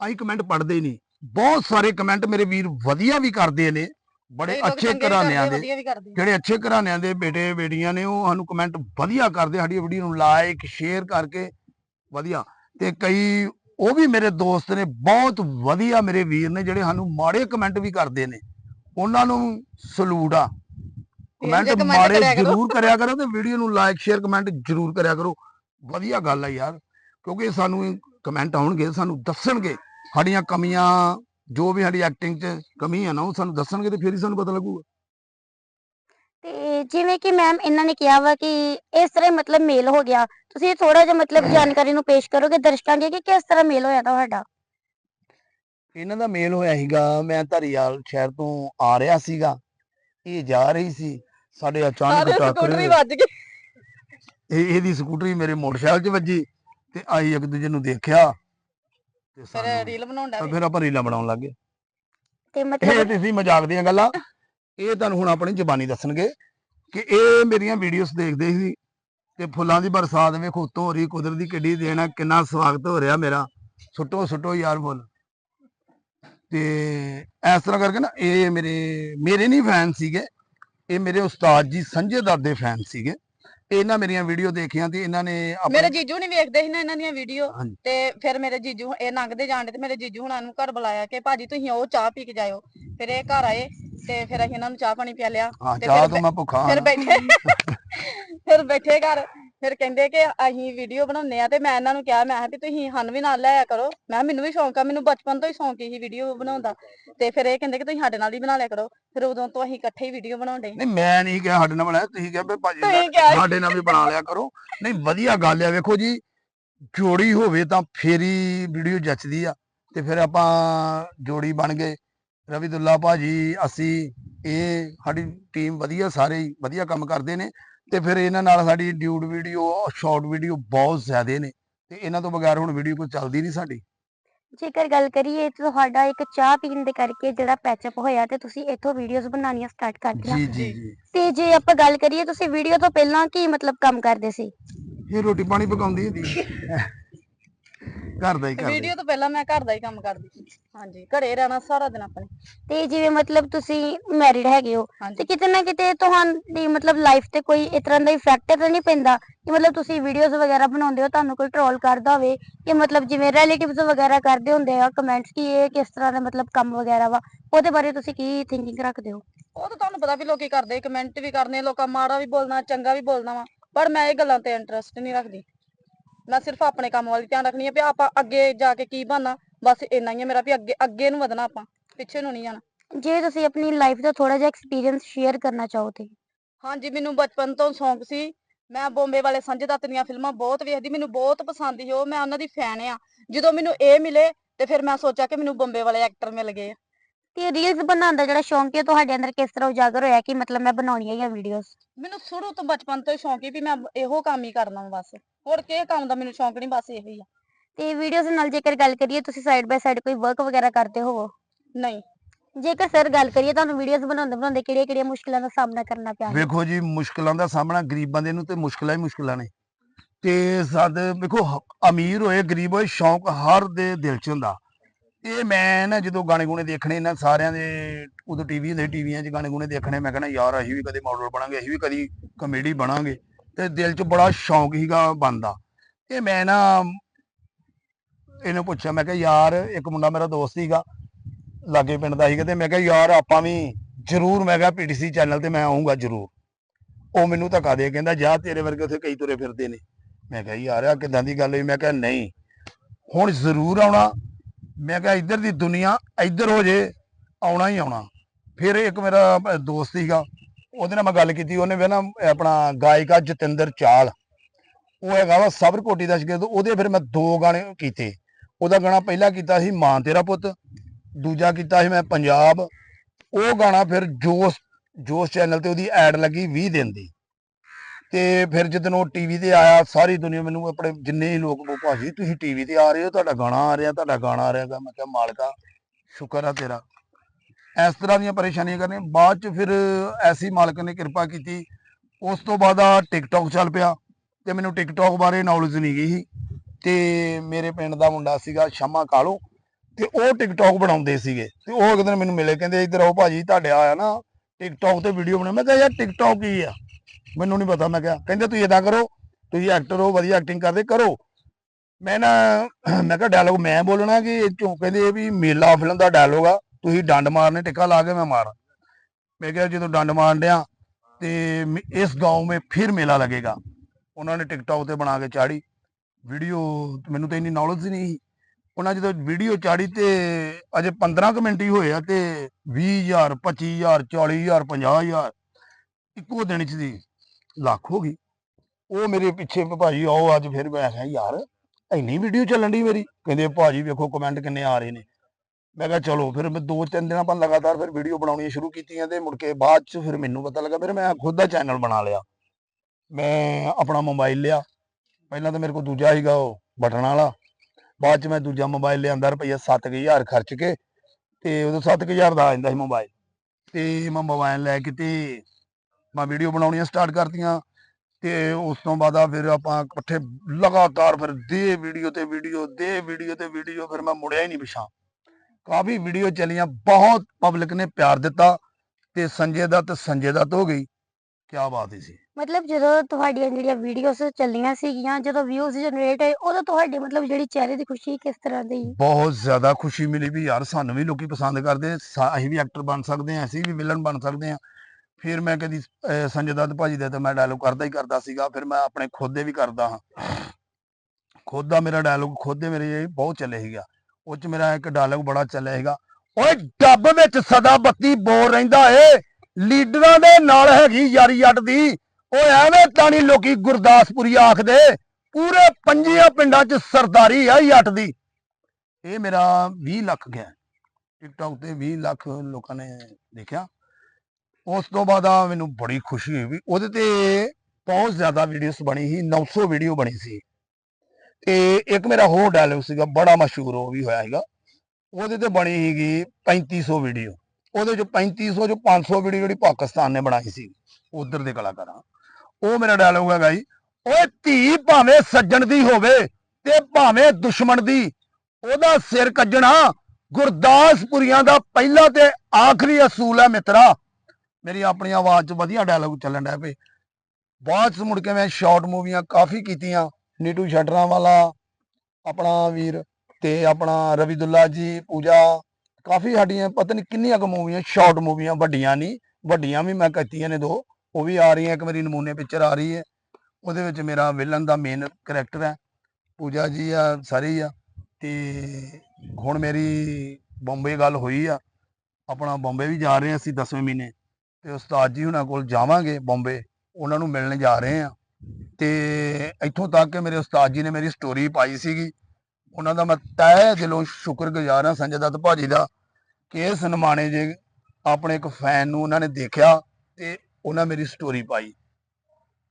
ਅਸੀਂ ਕਮੈਂਟ ਪੜ੍ਹਦੇ ਹੀ ਨਹੀਂ ਬਹੁਤ ਸਾਰੇ ਕਮੈਂਟ ਮੇਰੇ ਵੀਰ ਵਧੀਆ ਵੀ ਕਰਦੇ ਨੇ ਬੜੇ ਅੱਛੇ ਘਰਾਣਿਆਂ ਦੇ। ਜਿਹੜੇ ਅੱਛੇ ਘਰਾਣਿਆਂ ਦੇ ਬੇਟੇ ਬੇਟੀਆਂ ਨੇ ਉਹ ਸਾਨੂੰ ਕਮੈਂਟ ਵਧੀਆ ਕਰਦੇ ਸਾਡੀ ਵੀਡੀਓ ਨੂੰ ਲਾਈਕ ਸ਼ੇਅਰ ਕਰਕੇ ਵਧੀਆ। ਤੇ ਕਈ ਉਹ ਵੀ ਮੇਰੇ ਦੋਸਤ ਨੇ ਬਹੁਤ ਵਧੀਆ ਮੇਰੇ ਵੀਰ ਨੇ ਜਿਹੜੇ ਸਾਨੂੰ ਮਾੜੇ ਕਮੈਂਟ ਵੀ ਕਰਦੇ ਨੇ। ਉਹਨਾਂ ਨੂੰ ਸਲੂਟ ਆ। ਕਮੈਂਟ ਮਾੜੇ। ਜ਼ਰੂਰ ਕਰਿਆ ਕਰੋ ਤੇ ਵੀਡੀਓ ਨੂੰ ਲਾਈਕ ਸ਼ੇਅਰ ਕਮੈਂਟ ਜ਼ਰੂਰ ਕਰਿਆ ਕਰੋ। ਵਧੀਆ ਗੱਲ ਆ ਯਾਰ ਕਿਉਂਕਿ ਸਾਨੂੰ ਕਮੈਂਟ ਆਉਣਗੇ ਸਾਨੂੰ ਦੱਸਣਗੇ। ਸਾਡੀਆਂ ਕਮੀਆਂ ਜੋ ਵੀ ਸਾਡੀ ਐਕਟਿੰਗ 'ਚ ਕਮੀ ਹੈ ਨਾ ਉਹ ਸਾਨੂੰ ਦੱਸਣਗੇ ਤੇ ਫਿਰ ਹੀ ਸਾਨੂੰ ਪਤਾ ਲੱਗੂਗਾ। ਤੇ ਜਿਵੇਂ ਕਿ ਮੈਮ ਇਹਨਾਂ ਨੇ ਕਿਹਾ ਵਾ ਕਿ ਇਸ ਤਰ੍ਹਾਂ ਹੀ ਮਤਲਬ ਮੇਲ ਹੋ ਗਿਆ। ਤੁਸੀਂ ਥੋੜਾ ਜਿਹਾ ਮਤਲਬ ਜਾਣਕਾਰੀ ਨੂੰ ਪੇਸ਼ ਕਰੋਗੇ ਦਰਸ਼ਕਾਂ ਅੱਗੇ ਕਿ ਕਿਸ ਤਰ੍ਹਾਂ ਮੇਲ ਹੋਇਆ ਤੁਹਾਡਾ। ਇਹਨਾਂ ਦਾ ਮੇਲ ਹੋਇਆ ਸੀਗਾ ਮੈਂ ਧਾਰੀਵਾਲ ਸ਼ਹਿਰ ਤੋਂ ਆ ਰਿਹਾ ਸੀਗਾ। ਇਹ ਜਾ ਰਹੀ ਸੀ ਸਾਡੇ ਅਚਾਨਕ ਟੱਕਰ ਇਹ ਇਹਦੀ ਸਕੂਟਰੀ ਮੇਰੇ ਮੋਟਰਸਾਈਕਲ 'ਚ ਵੱਜੀ। ਤੇ ਆਈ ਇੱਕ ਦੂਜੇ ਨੂੰ ਦੇਖਿਆ ਤੇ ਫਿਰ ਸਾਨੂੰ ਰੀਲ ਬਣਾਉਂਦਾ ਤਾਂ ਫਿਰ ਆਪਾਂ ਰੀਲਾਂ ਬਣਾਉਣ ਲੱਗੇ ਤੇ ਇਹ ਮਤਲਬ ਤੇ ਸੀ ਮਜ਼ਾਕ ਦੀਆਂ ਗੱਲਾਂ। ਇਹ ਤੁਹਾਨੂੰ ਹੁਣ ਆਪਣੀ ਜ਼ਬਾਨੀ ਦੱਸਣਗੇ ਕਿ ਇਹ ਮੇਰੀਆਂ ਵੀਡੀਓਜ਼ ਦੇਖਦੇ ਸੀ ਤੇ ਫੁੱਲਾਂ ਦੀ ਬਰਸਾਤ ਵੇਖੋ ਉੱਤੋਂ ਹੋ ਰਹੀ ਕੁਦਰਤ ਦੀ ਕਿੱਡੀ ਦੇਣ ਆ ਕਿੰਨਾ ਸਵਾਗਤ ਹੋ ਰਿਹਾ ਮੇਰਾ। ਸੁੱਟੋ ਸੁੱਟੋ ਯਾਰ ਫੁੱਲ। ਤੇ ਇਸ ਤਰ੍ਹਾਂ ਕਰਕੇ ਨਾ ਇਹ ਮੇਰੇ ਮੇਰੇ ਨਹੀਂ ਫੈਨ ਸੀਗੇ। ਇਹ ਮੇਰੇ ਉਸਤਾਦ ਜੀ ਸੰਜੇ ਦਰ ਦੇ ਫੈਨ ਸੀਗੇ। ਤੇ ਇਹਨਾਂ ਮੇਰੀਆਂ ਵੀਡੀਓ ਦੇਖੀਆਂ ਤੇ ਇਹਨਾਂ ਨੇ ਮੇਰੇ ਜੀਜੂ ਨਹੀਂ ਵੇਖਦੇ ਸੀ ਨਾ ਇਹਨਾਂ ਦੀਆਂ ਵੀਡੀਓ ਹਾਂਜੀ। ਤੇ ਫਿਰ ਮੇਰੇ ਜੀਜੂ ਇਹ ਲੰਘਦੇ ਜਾਂਦੇ ਤੇ ਮੇਰੇ ਜੀਜੂ ਹੁਣਾਂ ਨੂੰ ਘਰ ਬੁਲਾਇਆ ਕਿ ਭਾਜੀ ਤੁਸੀਂ ਉਹ ਚਾਹ ਪੀ ਕੇ ਜਾਇਓ ਫਿਰ ਇਹ ਘਰ ਆਏ ਤੇ ਫਿਰ ਅਸੀਂ ਇਹਨਾਂ ਨੂੰ ਚਾਹ ਪਾਣੀ ਪਿਆ ਲਿਆ ਹਾਂ ਤੇ ਚਾਹ ਫਿਰ ਤੋਂ ਮੈਂ ਭੁੱਖਾ ਹਾਂ ਫਿਰ ਨਾ। ਬੈਠੇ ਫਿਰ ਬੈਠੇ ਘਰ ਫਿਰ ਕਹਿੰਦੇ ਕਿ ਅਸੀਂ ਵੀਡੀਓ ਬਣਾਉਂਦੇ ਆ ਤੇ ਮੈਂ ਇਹਨਾਂ ਨੂੰ ਕਿਹਾ ਮੈਂ ਕਿਹਾ ਵੀ ਤੁਸੀਂ ਸਾਨੂੰ ਵੀ ਨਾਲ ਲਿਆਇਆ ਕਰੋ। ਮੈਂ ਕਿਹਾ ਮੈਨੂੰ ਵੀ ਸ਼ੌਂਕ ਆ ਮੈਨੂੰ ਬਚਪਨ ਤੋਂ ਹੀ ਸ਼ੌਂਕ ਸੀ ਵੀਡੀਓ ਬਣਾਉਣ ਦਾ। ਤੇ ਫਿਰ ਇਹ ਕਹਿੰਦੇ ਕਿ ਤੁਸੀਂ ਸਾਡੇ ਨਾਲ ਹੀ ਬਣਾ ਲਿਆ ਕਰੋ। ਫਿਰ ਉਦੋਂ ਤੋਂ ਅਸੀਂ ਇਕੱਠੇ ਹੀ ਵੀਡੀਓ ਬਣਾਉਂਦੇ ਨਹੀਂ ਮੈਂ ਨਹੀਂ ਕਿਹਾ ਸਾਡੇ ਨਾਲ ਬਣਾਇਆ ਤੁਸੀਂ ਕਿਹਾ ਵੀ ਭਾਜੀ ਤੁਸੀਂ ਕਿਹਾ। ਸਾਡੇ ਨਾਲ ਵੀ ਬਣਾ ਲਿਆ ਕਰੋ। ਨਹੀਂ ਵਧੀਆ ਗੱਲ ਆ ਵੇਖੋ ਜੀ ਜੋੜੀ ਹੋਵੇ ਤਾਂ ਫੇਰ ਵੀਡੀਓ ਜੱਚਦੀ ਆ। ਤੇ ਫਿਰ ਆਪਾਂ ਜੋੜੀ ਬਣ ਗਏ। ਰਵੀ ਦੁੱਲਾ ਭਾਜੀ ਅਸੀਂ ਇਹ ਸਾਡੀ ਟੀਮ ਵਧੀਆ ਸਾਰੇ ਹੀ ਵਧੀਆ ਕੰਮ ਕਰਦੇ ਨੇ। ਤੇ ਫਿਰ ਇਹਨਾਂ ਨਾਲ ਸਾਡੀ ਡਿਊਟ ਵੀਡੀਓ ਸ਼ਾਰਟ ਵੀਡੀਓ ਬਹੁਤ ਜ਼ਿਆਦੇ ਨੇ ਤੇ ਇਹਨਾਂ ਤੋਂ ਬਗੈਰ ਹੁਣ ਵੀਡੀਓ ਕੋਈ ਚੱਲਦੀ ਨਹੀਂ ਸਾਡੀ। ਜੇਕਰ ਗੱਲ ਕਰੀਏ ਤੁਹਾਡਾ ਇੱਕ ਚਾਹ ਪੀਣ ਦੇ ਕਰਕੇ ਜਿਹੜਾ ਪੈਚਅਪ ਹੋਇਆ ਤੇ ਤੁਸੀਂ ਇੱਥੋਂ ਵੀਡੀਓਜ਼ ਬਣਾਉਣੀਆਂ ਸਟਾਰਟ ਕਰ ਦਿੱਤੀਆਂ। ਜੀ ਜੀ ਜੀ। ਤੇ ਜੇ ਆਪਾਂ ਗੱਲ ਕਰੀਏ ਤੁਸੀਂ ਵੀਡੀਓ ਤੋਂ ਪਹਿਲਾਂ ਕੀ ਮਤਲਬ ਕੰਮ ਕਰਦੇ ਸੀ? ਇਹ ਰੋਟੀ ਪਾਣੀ ਪਕਾਉਂਦੀ ਹੁੰਦੀ ਘਰ ਦਾ ਹੀ ਕਰਦੇ ਵੀਡੀਓ ਤੋਂ ਪਹਿਲਾਂ ਮੈਂ ਘਰ ਦਾ ਹੀ ਕੰਮ ਕਰਦੀ ਸੀ। ਹਾਂਜੀ ਘਰੇ ਰਹਿਣਾ ਸਾਰਾ ਦਿਨ ਆਪਣੇ। ਤੇ ਜਿਵੇਂ ਮਤਲਬ ਤੁਸੀਂ ਮੈਰਿਡ ਹੈਗੇ ਹੋ ਹਾਂਜੀ। ਤੇ ਕਿਤੇ ਨਾ ਕਿਤੇ ਤੁਹਾਡੀ ਮਤਲਬ ਲਾਈਫ ਤੇ ਕੋਈ ਇਸ ਤਰ੍ਹਾਂ ਦਾ ਇਫੈਕਟ ਤਾਂ ਨਹੀਂ ਪੈਂਦਾ ਕਿ ਮਤਲਬ ਤੁਸੀਂ ਵੀਡੀਓਜ਼ ਵਗੈਰਾ ਬਣਾਉਂਦੇ ਹੋ ਤੁਹਾਨੂੰ ਕੋਈ ਟ੍ਰੋਲ ਕਰਦਾ ਹੋਵੇ ਕਿ ਮਤਲਬ ਜਿਵੇਂ ਰਿਲੇਟਿਵਸ ਵਗੈਰਾ ਕਰਦੇ ਹੁੰਦੇ ਆ ਕਮੈਂਟਸ ਕਿ ਇਹ ਕਿਸ ਤਰ੍ਹਾਂ ਦਾ ਮਤਲਬ ਕੰਮ ਵਗੈਰਾ ਵਾ ਉਹਦੇ ਬਾਰੇ ਤੁਸੀਂ ਕੀ ਥਿੰਕਿੰਗ ਰੱਖਦੇ ਹੋ? ਉਹ ਤਾਂ ਤੁਹਾਨੂੰ ਪਤਾ ਵੀ ਲੋਕੀ ਕਰਦੇ ਕਮੈਂਟ ਵੀ ਕਰਨੇ ਲੋਕਾਂ ਮਾੜਾ ਵੀ ਬੋਲਣਾ ਚੰਗਾ ਵੀ ਬੋਲਣਾ ਵਾ ਪਰ ਮੈਂ ਇਹ ਗੱਲਾਂ ਤੇ ਇੰਟਰਸਟ ਨਹੀਂ ਰੱਖਦੀ। ਮੈਂ ਸਿਰਫ ਆਪਣੇ ਕੰਮ ਵੱਲ ਧਿਆਨ ਰੱਖਣੀ ਹੈ ਵੀ ਆਪਾਂ ਅੱਗੇ ਜਾ ਕੇ ਕੀ ਬਣਨਾ ਬਸ ਇੰਨਾ ਹੀ ਹੈ ਮੇਰਾ ਵੀ ਅੱਗੇ ਅੱਗੇ ਨੂੰ ਵਧਣਾ ਆਪਾਂ ਪਿੱਛੇ ਨੂੰ ਨਹੀਂ ਜਾਣਾ। ਜੇ ਤੁਸੀਂ ਆਪਣੀ ਲਾਈਫ ਦਾ ਥੋੜਾ ਜਿਹਾ ਐਕਸਪੀਰੀਅੰਸ ਸ਼ੇਅਰ ਕਰਨਾ ਚਾਹੋ ਤੇ। ਹਾਂਜੀ ਮੈਨੂੰ ਬਚਪਨ ਤੋਂ ਸ਼ੌਂਕ ਸੀ। ਮੈਂ ਬੰਬੇ ਵਾਲੇ ਸੰਜੇ ਦੱਤ ਦੀਆਂ ਫਿਲਮਾਂ ਬਹੁਤ ਵੇਖਦੀ ਮੈਨੂੰ ਬਹੁਤ ਪਸੰਦ ਸੀ ਉਹ ਮੈਂ ਉਹਨਾਂ ਦੀ ਫੈਨ ਆ। ਜਦੋਂ ਮੈਨੂੰ ਇਹ ਮਿਲੇ ਤੇ ਫਿਰ ਮੈਂ ਸੋਚਿਆ ਕਿ ਮੈਨੂੰ ਬੰਬੇ ਵਾਲੇ ਐਕਟਰ ਮਿਲ ਗਏ ਆ। ਤੇ ਰੀਲਸ ਬਣਾਉਣ ਦਾ ਜਿਹੜਾ ਸ਼ੌਂਕ ਹੈ ਤੁਹਾਡੇ ਅੰਦਰ ਕਿਸ ਤਰ੍ਹਾਂ ਉਜਾਗਰ ਹੋਇਆ ਕਿ ਮਤਲਬ ਮੈਂ ਬਣਾਉਣੀਆਂ ਹੈ ਵੀਡੀਓਜ਼ ਮੈਨੂੰ ਸ਼ੁਰੂ ਤੋਂ ਬਚਪਨ ਤੋਂ ਹੀ ਸ਼ੌਂਕ ਸੀ ਵੀ ਮੈਂ ਇਹੋ ਕੰਮ ਹੀ ਕਰਨਾ ਵਾ ਬਸ। ਹੋਰ ਕਿਸੇ ਕੰਮ ਦਾ ਮੈਨੂੰ ਸ਼ੌਂਕ ਨਹੀਂ ਬਸ ਇਹੋ ਹੀ ਆ। ਤੇ ਵੀਡੀਓਜ਼ ਨਾਲ ਜੇਕਰ ਗੱਲ ਕਰੀਏ ਤੁਸੀਂ ਸਾਈਡ ਬਾਈ ਸਾਈਡ ਕੋਈ ਵਰਕ ਵਗੈਰਾ ਕਰਦੇ ਹੋਵੋ? ਨਹੀਂ। ਜੇਕਰ ਸਰ ਗੱਲ ਕਰੀਏ ਤੁਹਾਨੂੰ ਵੀਡੀਓਜ਼ ਬਣਾਉਂਦੇ ਬਣਾਉਂਦੇ ਕਿਹੜੀਆਂ ਕਿਹੜੀਆਂ ਮੁਸ਼ਕਲਾਂ ਦਾ ਸਾਹਮਣਾ ਕਰਨਾ ਪਿਆ? ਹੈ? ਵੇਖੋ ਜੀ ਮੁਸ਼ਕਲਾਂ ਦਾ ਸਾਹਮਣਾ ਗਰੀਬਾਂ ਦੇ ਨੂੰ ਤੇ ਮੁਸ਼ਕਲਾਂ ਹੀ ਮੁਸ਼ਕਲਾਂ ਨੇ। ਤੇ ਸਾਡੇ ਵੇਖੋ ਹ- ਅਮੀਰ ਹੋਏ ਗਰੀਬ ਹੋਏ ਸ਼ੌਂਕ ਹਰ ਦੇ ਦਿਲ 'ਚ ਹੁੰਦਾ। ਇਹ ਮੈਂ ਨਾ ਜਦੋਂ ਗਾਣੇ ਗੁਣੇ ਦੇਖਣੇ ਨਾ ਸਾਰਿਆਂ ਦੇ, ਉਦੋਂ ਟੀਵੀ ਹੁੰਦੇ ਟੀਵੀਆਂ 'ਚ ਗਾਣੇ ਗੁਣੇ ਦੇਖਣੇ। ਮੈਂ ਕਹਿੰਦਾ, ਯਾਰ, ਅਸੀਂ ਵੀ ਕਦੇ ਮਾਡਲ ਬਣਾਂਗੇ, ਅਸੀਂ ਵੀ ਕਦੀ ਕਮੇਡੀ ਬਣਾਂਗੇ। ਤੇ ਦਿਲ 'ਚ ਬੜਾ ਸ਼ੌਂਕ ਸੀਗਾ ਬੰਦਾ ਤੇ ਮੈਂ ਨਾ ਇਹਨੂੰ ਪੁੱਛਿਆ, ਮੈਂ ਕਿਹਾ, ਯਾਰ, ਇੱਕ ਮੁੰਡਾ ਮੇਰਾ ਦੋਸਤ ਸੀਗਾ, ਲਾਗੇ ਪਿੰਡ ਦਾ ਸੀਗਾ ਤੇ ਮੈਂ ਕਿਹਾ, ਯਾਰ, ਆਪਾਂ ਵੀ ਜ਼ਰੂਰ, ਮੈਂ ਕਿਹਾ, ਪੀਟੀਸੀ ਚੈਨਲ ਤੇ ਮੈਂ ਆਉਂਗਾ ਜ਼ਰੂਰ। ਉਹ ਮੈਨੂੰ ਧੱਕਾ ਦੇ ਕਹਿੰਦਾ, ਜਾ, ਤੇਰੇ ਵਰਗੇ ਉੱਥੇ ਕਈ ਤੁਰੇ ਫਿਰਦੇ ਨੇ। ਮੈਂ ਕਿਹਾ, ਯਾਰ ਆ ਕਿਦਾਂ ਦੀ ਗੱਲ ਹੋਈ? ਮੈਂ ਕਿਹਾ, ਨਹੀਂ, ਹੁਣ ਜ਼ਰੂਰ ਆਉਣਾ। ਮੈਂ ਕਿਹਾ ਇੱਧਰ ਦੀ ਦੁਨੀਆ ਇੱਧਰ ਹੋ ਜੇ, ਆਉਣਾ ਹੀ ਆਉਣਾ। ਫਿਰ ਇੱਕ ਮੇਰਾ ਦੋਸਤ ਸੀਗਾ, ਉਹਦੇ ਨਾਲ ਮੈਂ ਗੱਲ ਕੀਤੀ, ਉਹਨੇ ਵੀ ਨਾ ਆਪਣਾ ਗਾਇਕਾ ਜਤਿੰਦਰ ਚਾਲ। ਉਹ ਹੈਗਾ ਵਾ ਸਬਰ ਕੋਟੀ ਦਾ ਸ਼ਗਿਰਦ, ਉਹਦੇ ਫਿਰ ਮੈਂ ਦੋ ਗਾਣੇ ਕੀਤੇ। ਉਹਦਾ ਗਾਣਾ ਪਹਿਲਾ ਕੀਤਾ ਸੀ, ਮਾਂ ਤੇਰਾ ਪੁੱਤ, ਦੂਜਾ ਕੀਤਾ ਸੀ ਮੈਂ ਪੰਜਾਬ। ਉਹ ਗਾਣਾ ਫਿਰ ਜੋਸ ਜੋਸ ਚੈਨਲ ਤੇ ਉਹਦੀ ਐਡ ਲੱਗੀ 20 ਦਿਨ ਦੀ। ਤੇ ਫਿਰ ਜਦੋਂ ਉਹ ਟੀਵੀ ਤੇ ਆਇਆ, ਸਾਰੀ ਦੁਨੀਆ ਮੈਨੂੰ ਆਪਣੇ ਜਿੰਨੇ ਹੀ ਲੋਕ ਉਹ ਭਾਜੀ, ਤੁਸੀਂ ਟੀਵੀ ਤੇ ਆ ਰਹੇ ਹੋ, ਤੁਹਾਡਾ ਗਾਣਾ ਆ ਰਿਹਾ, ਤੁਹਾਡਾ ਗਾਣਾ ਆ ਰਿਹਾ ਗਾ। ਮੈਂ ਕਿਹਾ, ਮਾਲਕਾ, ਸ਼ੁਕਰ ਆ ਤੇਰਾ। ਇਸ ਤਰ੍ਹਾਂ ਦੀਆਂ ਪਰੇਸ਼ਾਨੀਆਂ ਕਰਨੇ ਬਾਅਦ ਚ ਫਿਰ ਐਸੀ ਮਾਲਕ ਨੇ ਕਿਰਪਾ ਕੀਤੀ। ਉਸ ਤੋਂ ਬਾਅਦ ਆ ਟਿਕਟੌਕ ਚੱਲ ਪਿਆ ਤੇ ਮੈਨੂੰ ਟਿਕਟੌਕ ਬਾਰੇ ਨੌਲੇਜ ਨਹੀਂ ਗਈ ਸੀ। ਤੇ ਮੇਰੇ ਪਿੰਡ ਦਾ ਮੁੰਡਾ ਸੀਗਾ ਸ਼ਮਾ ਕਾਲੋ ਤੇ ਉਹ ਟਿਕਟੌਕ ਬਣਾਉਂਦੇ ਸੀਗੇ। ਤੇ ਉਹ ਇੱਕ ਦਿਨ ਮੈਨੂੰ ਮਿਲੇ, ਕਹਿੰਦੇ, ਇੱਧਰ ਆਓ ਭਾਜੀ, ਤੁਹਾਡੇ ਆਇਆ ਨਾ ਟਿਕਟੌਕ ਤੇ ਵੀਡੀਓ ਬਣਾ ਮੈਂ ਕਿਹਾ, ਯਾਰ ਟਿਕਟੌਕ ਕੀ ਆ? ਮੈਨੂੰ ਨਹੀਂ ਪਤਾ ਮੈਂ ਕਿਹਾ ਕਹਿੰਦੇ ਤੁਸੀਂ ਇਦਾਂ ਕਰੋ ਤੁਸੀਂ ਐਕਟਰ ਹੋ ਵਧੀਆ ਐਕਟਿੰਗ ਕਰਦੇ ਕਰੋ ਮੈਂ ਨਾ ਮੈਂ ਕਿਹਾ ਡਾਇਲੋਗ ਮੈਂ ਬੋਲਣਾ ਕਿ ਇਹ ਚੋਂ ਕਹਿੰਦੇ ਇਹ ਵੀ ਮੇਲਾ ਫਿਲਮ ਦਾ ਡਾਇਲੋਗ ਆ ਤੁਸੀਂ ਡੰਡ ਮਾਰਨੇ ਟਿੱਕਾ ਲਾ ਕੇ ਮੈਂ ਮਾਰਾਂ ਮੈਂ ਕਿਹਾ ਜਦੋਂ ਡੰਡ ਮਾਰਨ ਡਿਆ ਤੇ ਮ- ਇਸ گاؤں में ਫਿਰ ਮੇਲਾ ਲੱਗੇਗਾ ਉਹਨਾਂ ਨੇ ਟਿਕਟੌਕ ਤੇ ਬਣਾ ਕੇ ਚਾੜੀ ਵੀਡੀਓ ਮੈਨੂੰ ਤਾਂ ਇੰਨੀ ਨੌਲੇਜ ਹੀ ਨਹੀਂ ਸੀ ਉਹਨਾਂ ਜਦੋਂ ਵੀਡੀਓ ਚਾੜੀ ਤੇ ਅਜੇ 15 ਕੁ ਮਿੰਟ ਹੀ ਹੋਏ ਆ ਤੇ 20000 25000 40000 50000 ਇੱਕੋ ਦਿਨ ਚ ਦੀ ਲੱਖ ਹੋ ਗਈ। ਉਹ ਮੇਰੇ ਪਿੱਛੇ ਭਾਜੀ ਆਓ ਅੱਜ ਫਿਰ ਮੈਂ ਕਿਹਾ, ਯਾਰ, ਇੰਨੀ ਵੀਡੀਓ ਚੱਲਣ ਦੀ ਮੇਰੀ? ਕਹਿੰਦੇ, ਭਾਜੀ ਵੇਖੋ ਕਮੈਂਟ ਕਿੰਨੇ ਆ ਰਹੇ ਨੇ। ਮੈਂ ਕਿਹਾ, ਚਲੋ ਫਿਰ ਮੈਂ ਦੋ ਤਿੰਨ ਦਿਨਾਂ ਬਾਅਦ ਲਗਾਤਾਰ ਫਿਰ ਵੀਡੀਓ ਬਣਾਉਣੀਆਂ ਸ਼ੁਰੂ ਕੀਤੀਆਂ ਤੇ ਮੁੜ ਕੇ ਬਾਅਦ ਚ ਫਿਰ ਮੈਨੂੰ ਪਤਾ ਲੱਗਾ, ਫਿਰ ਮੈਂ ਖੁਦ ਦਾ ਚੈਨਲ ਬਣਾ ਲਿਆ। ਮੈਂ ਆਪਣਾ ਮੋਬਾਈਲ ਲਿਆ। ਪਹਿਲਾਂ ਤਾਂ ਮੇਰੇ ਕੋਲ ਦੂਜਾ ਸੀਗਾ ਉਹ ਬਟਨ ਵਾਲਾ। ਬਾਅਦ ਚ ਮੈਂ ਦੂਜਾ ਮੋਬਾਈਲ ਲਿਆਂਦਾ ਰੁਪਈਆ 7000 ਖਰਚ ਕੇ ਤੇ ਉਦੋਂ 7000 ਦਾ ਆ ਜਾਂਦਾ ਸੀ ਮੋਬਾਈਲ ਤੇ ਮੈਂ ਮੋਬਾਈਲ ਲੈ ਕੇ ਤੇ ਮੈਂ ਵੀਡੀਓ ਬਣਾਉਣੀਆਂ ਸਟਾਰਟ ਕਰਤੀਆਂ ਤੇ ਉਸ ਤੋਂ ਬਾਅਦ ਆ ਫਿਰ ਆਪਾਂ ਇਕੱਠੇ ਲਗਾਤਾਰ ਫਿਰ ਦੇ ਵੀਡੀਓ ਤੇ ਵੀਡੀਓ ਦੇ ਵੀਡੀਓ ਤੇ ਵੀਡੀਓ ਫਿਰ ਮੈਂ ਮੁੜਿਆ ਹੀ ਨਹੀਂ ਪਿਛਾਂ ਕਾਫੀ ਵੀਡੀਓ ਚੱਲੀਆਂ ਬਹੁਤ ਪਬਲਿਕ ਨੇ ਪਿਆਰ ਦਿੱਤਾ ਤੇ ਸੰਜੇ ਦੱਤ ਸੰਜੇ ਦੱਤ ਹੋ ਗਈ। ਕੀ ਬਾਤ ਸੀ ਮਤਲਬ ਜਦੋਂ ਤੁਹਾਡੀਆਂ ਜਿਹੜੀਆਂ ਵੀਡੀਓਜ਼ ਚੱਲੀਆਂ ਸੀਗੀਆਂ ਜਦੋਂ ਵਿਊਜ਼ ਜਨਰੇਟ ਹੋਏ ਉਦੋਂ ਤੁਹਾਡੀ ਮਤਲਬ ਜਿਹੜੀ ਚਿਹਰੇ ਦੀ ਖੁਸ਼ੀ ਕਿਸ ਤਰ੍ਹਾਂ ਦੀ? ਬਹੁਤ ਜ਼ਿਆਦਾ ਖੁਸ਼ੀ ਮਿਲੀ ਵੀ ਯਾਰ ਸਾਨੂੰ ਵੀ ਲੋਕੀ ਪਸੰਦ ਕਰਦੇ ਅਸੀਂ ਵੀ ਐਕਟਰ ਬਣ ਸਕਦੇ ਹਾਂ ਅਸੀਂ ਵੀ ਵਿਲਨ ਬਣ ਸਕਦੇ ਹਾਂ। ਫਿਰ ਮੈਂ ਕਦੀ ਸੰਜੇ ਦੱਤ ਭਾਜੀ ਦੇ ਤਾਂ ਮੈਂ ਡਾਇਲੋਗ ਕਰਦਾ ਹੀ ਕਰਦਾ ਸੀਗਾ, ਫਿਰ ਮੈਂ ਆਪਣੇ ਖੁਦ ਦੇ ਵੀ ਕਰਦਾ ਹਾਂ। ਖੁਦ ਦਾ ਮੇਰਾ ਡਾਇਲੋਗ ਖੁਦ ਦੇ ਮੇਰੇ ਬਹੁਤ ਚੱਲੇ ਸੀਗਾ। ਉਹ ਚ ਮੇਰਾ ਇੱਕ ਡਾਇਲੋਗ ਬੜਾ ਚੱਲਿਆ ਸੀਗਾ। ਓਏ, ਡੱਬ ਵਿੱਚ ਸਦਾ ਬੱਤੀ ਬੋਲ ਰਹਿੰਦਾ ਏ। ਲੀਡਰਾਂ ਦੇ ਨਾਲ ਹੈਗੀ ਯਾਰੀ ਜੱਟ ਦੀ ਓਏ, ਐਵੇਂ ਤਾਂ ਨਹੀਂ ਲੋਕੀ ਗੁਰਦਾਸਪੁਰੀ ਆਖਦੇ। ਪੂਰੇ ਪੰਜੀਆਂ ਪਿੰਡਾਂ 'ਚ ਸਰਦਾਰੀ ਆ ਜੱਟ ਦੀ ਇਹ ਮੇਰਾ 20 ਲੱਖ ਗਿਆ। ਟਿਕਟੌਕ ਤੇ 20 ਲੱਖ ਲੋਕਾਂ ਨੇ ਦੇਖਿਆ। ਉਸ ਤੋਂ ਬਾਅਦ ਆ ਮੈਨੂੰ ਬੜੀ ਖੁਸ਼ੀ ਹੋਈ ਵੀ ਉਹਦੇ ਤੇ ਬਹੁਤ ਜ਼ਿਆਦਾ ਵੀਡੀਓਸ ਬਣੀ ਸੀ 900 ਵੀਡੀਓ ਬਣੀ ਸੀ। ਤੇ ਇੱਕ ਮੇਰਾ ਹੋਰ ਡਾਇਲੌਗ ਸੀਗਾ, ਬੜਾ ਮਸ਼ਹੂਰ ਉਹ ਵੀ ਹੋਇਆ ਸੀਗਾ। ਉਹਦੇ ਤੇ ਬਣੀ ਸੀਗੀ 3500 ਵੀਡੀਓ ਉਹਦੇ ਚ 3500 ਚ 500 ਵੀਡੀਓ ਜਿਹੜੀ ਪਾਕਿਸਤਾਨ ਨੇ ਬਣਾਈ ਸੀ, ਉਧਰ ਦੇ ਕਲਾਕਾਰਾਂ। ਉਹ ਮੇਰਾ ਡਾਇਲੌਗ ਹੈਗਾ ਜੀ, ਓਏ ਧੀ ਭਾਵੇਂ ਸੱਜਣ ਦੀ ਹੋਵੇ ਤੇ ਭਾਵੇਂ ਦੁਸ਼ਮਣ ਦੀ, ਉਹਦਾ ਸਿਰ ਕੱਜਣਾ ਗੁਰਦਾਸਪੁਰੀਆਂ ਦਾ ਪਹਿਲਾ ਤੇ ਆਖਰੀ ਅਸੂਲ ਹੈ ਮਿੱਤਰਾ। ਮੇਰੀ ਆਪਣੀ ਆਵਾਜ਼ 'ਚ ਵਧੀਆ ਡਾਇਲੌਗ ਚੱਲਣ ਡਿਆ ਪਏ। ਬਾਅਦ 'ਚ ਮੁੜ ਕੇ ਮੈਂ ਸ਼ਾਰਟ ਮੂਵੀਆਂ ਕਾਫੀ ਕੀਤੀਆਂ। ਨੀਟੂ ਸ਼ਟਰਾਂ ਵਾਲਾ, ਆਪਣਾ ਵੀਰ ਤੇ ਆਪਣਾ ਰਵੀਦੁੱਲਾ ਜੀ, ਪੂਜਾ, ਕਾਫੀ ਸਾਡੀਆਂ, ਪਤਾ ਨਹੀਂ ਕਿੰਨੀਆਂ ਕੁ ਮੂਵੀਆਂ ਸ਼ਾਰਟ ਮੂਵੀਆਂ ਵੱਡੀਆਂ ਨਹੀਂ ਵੱਡੀਆਂ ਵੀ ਮੈਂ ਕੀਤੀਆਂ ਨੇ ਦੋ, ਉਹ ਵੀ ਆ ਰਹੀਆਂ, ਇੱਕ ਮੇਰੀ ਨਮੂਨੇ ਪਿਕਚਰ ਆ ਰਹੀ ਹੈ। ਉਹਦੇ ਵਿੱਚ ਮੇਰਾ ਵਿਲਨ ਦਾ ਮੇਨ ਕਰੈਕਟਰ ਹੈ, ਪੂਜਾ ਜੀ ਆ, ਸਾਰੀ ਆ, ਤੇ ਹੁਣ ਮੇਰੀ ਬੰਬੇ ਗੱਲ ਹੋਈ ਆ। ਆਪਣਾ ਬੰਬੇ ਵੀ ਜਾ ਰਹੇ ਹਾਂ ਅਸੀਂ 10ਵੇਂ ਮਹੀਨੇ। ਤੇ ਉਸਤਾਦ ਜੀ ਹੁਣਾਂ ਕੋਲ ਜਾਵਾਂਗੇ ਬੰਬੇ ਉਹਨਾਂ ਨੂੰ ਮਿਲਣ ਜਾ ਰਹੇ ਆ ਤੇ ਇੱਥੋਂ ਤੱਕ ਕਿ ਮੇਰੇ ਉਸਤਾਦ ਜੀ ਨੇ ਮੇਰੀ ਸਟੋਰੀ ਪਾਈ ਸੀਗੀ। ਉਹਨਾਂ ਦਾ ਮੈਂ ਤਹਿ ਦਿਲੋਂ ਸ਼ੁਕਰਗੁਜ਼ਾਰ ਹਾਂ ਸੰਜੇ ਦੱਤ ਭਾਜੀ ਦਾ ਕਿ ਇਸ ਨਿਮਾਣੇ ਜੇ ਆਪਣੇ ਇੱਕ ਫੈਨ ਨੂੰ ਉਹਨਾਂ ਨੇ ਦੇਖਿਆ ਤੇ ਉਹਨਾਂ ਮੇਰੀ ਸਟੋਰੀ ਪਾਈ।